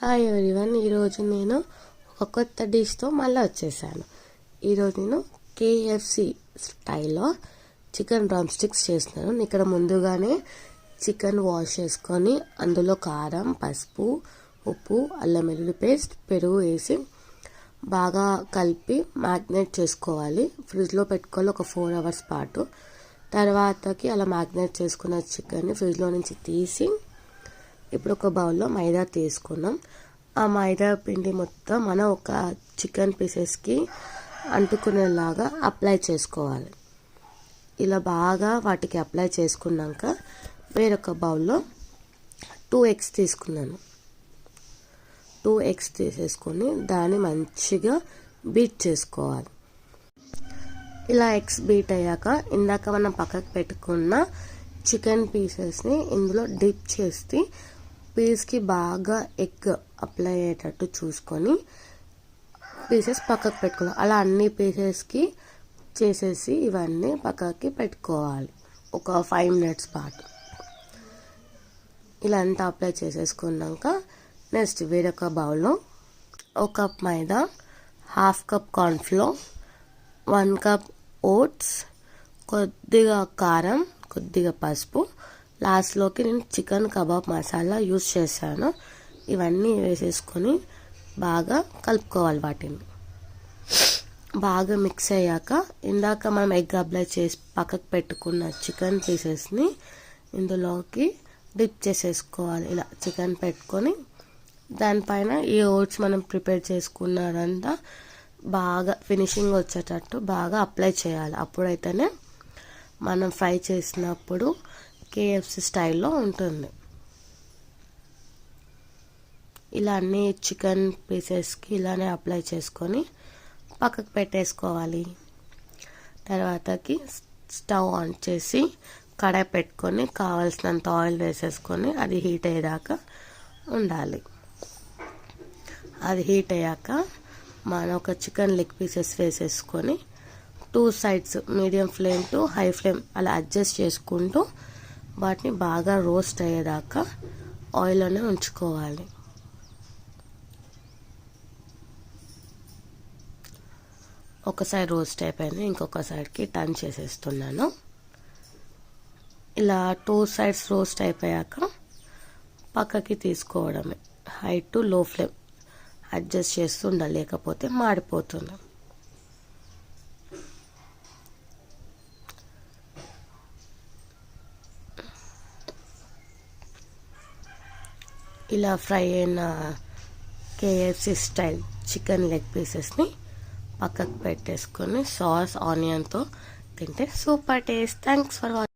Hi everyone ఈరోజు నేను ఒక కొత్త డిష్తో మళ్ళీ వచ్చేసాను. ఈరోజు నేను కేఎఫ్సి స్టైల్లో చికెన్ డ్రమ్ స్టిక్స్ చేస్తున్నాను. ఇక్కడ ముందుగానే చికెన్ వాష్ చేసుకొని అందులో కారం పసుపు ఉప్పు అల్లం వెల్లుల్లి పేస్ట్ పెరుగు వేసి బాగా కలిపి మ్యాగ్నేట్ చేసుకోవాలి. ఫ్రిడ్జ్లో పెట్టుకోవాలి ఒక ఫోర్ అవర్స్ పాటు. తర్వాతకి అలా మ్యాగ్నేట్ చేసుకున్న చికెన్ని ఫ్రిడ్జ్లో నుంచి తీసి ఇప్పుడు ఒక బౌల్లో మైదా తీసుకున్నాం. ఆ మైదా పిండి మొత్తం మనం ఒక చికెన్ పీసెస్కి అంటుకునేలాగా అప్లై చేసుకోవాలి. ఇలా బాగా వాటికి అప్లై చేసుకున్నాక వేరొక బౌల్లో టూ ఎగ్స్ తీసుకున్నాను. టూ ఎగ్స్ తీసేసుకొని దాన్ని మంచిగా బీట్ చేసుకోవాలి. ఇలా ఎగ్స్ బీట్ అయ్యాక ఇందాక మనం పక్కకు పెట్టుకున్న చికెన్ పీసెస్ని ఇందులో డిప్ చేసి పీస్కి బాగా ఎగ్ అప్లై అయ్యేటట్టు చూసుకొని పీసెస్ పక్కకు పెట్టుకోవాలి అలా అన్ని పీసెస్కి చేసేసి ఇవన్నీ పక్కకి పెట్టుకోవాలి. ఒక ఫైవ్ మినిట్స్ పాటు. ఇలా అంతా అప్లై చేసేసుకున్నాక నెక్స్ట్ వేరొక బౌల్లో ఒక cup maida half cup cornflour one cup oats కొద్దిగా కారం కొద్దిగా పసుపు లాస్ట్లోకి నేను చికెన్ కబాబ్ మసాలా యూస్ చేశాను. ఇవన్నీ వేసేసుకొని బాగా కలుపుకోవాలి వాటిని. బాగా మిక్స్ అయ్యాక ఇందాక మనం ఎగ్ అప్లై చేసి పక్కకు పెట్టుకున్న చికెన్ పీసెస్ని ఇందులోకి డిప్ చేసేసుకోవాలి. ఇలా చికెన్ పెట్టుకొని దానిపైన ఈ ఓట్స్ మనం ప్రిపేర్ చేసుకున్నారంతా బాగా ఫినిషింగ్ వచ్చేటట్టు బాగా అప్లై చేయాలి. అప్పుడైతేనే మనం ఫ్రై చేసినప్పుడు కేఎఫ్సి స్టైల్లో ఉంటుంది. ఇలా అన్ని చికెన్ పీసెస్కి ఇలానే అప్లై చేసుకొని పక్కకు పెట్టేసుకోవాలి. తర్వాతకి స్టవ్ ఆన్ చేసి కడాయి పెట్టుకొని కావాల్సినంత ఆయిల్ వేసేసుకొని అది హీట్ అయ్యేదాకా ఉండాలి. అది హీట్ అయ్యాక మనం ఒక చికెన్ లెగ్ పీసెస్ వేసేసుకొని two sides medium flame to high flame అలా అడ్జస్ట్ చేసుకుంటూ వాటిని బాగా రోస్ట్ అయ్యేదాకా ఆయిల్లోనే ఉంచుకోవాలి. ఒక సైడ్ రోస్ట్ అయిపోయింది ఇంకొక సైడ్కి టర్న్ చేసేస్తున్నాను. ఇలా టూ సైడ్స్ రోస్ట్ అయిపోయాక పక్కకి తీసుకోవడమే. High to low flame adjust చేస్తూ లేకపోతే మాడిపోతుంది. ఇలా ఫ్రై అయిన కేఎఫ్సి స్టైల్ చికెన్ లెగ్ పీసెస్ని పక్కకు పెట్టేసుకొని సాస్ ఆనియన్తో తింటే super taste. Thanks for watching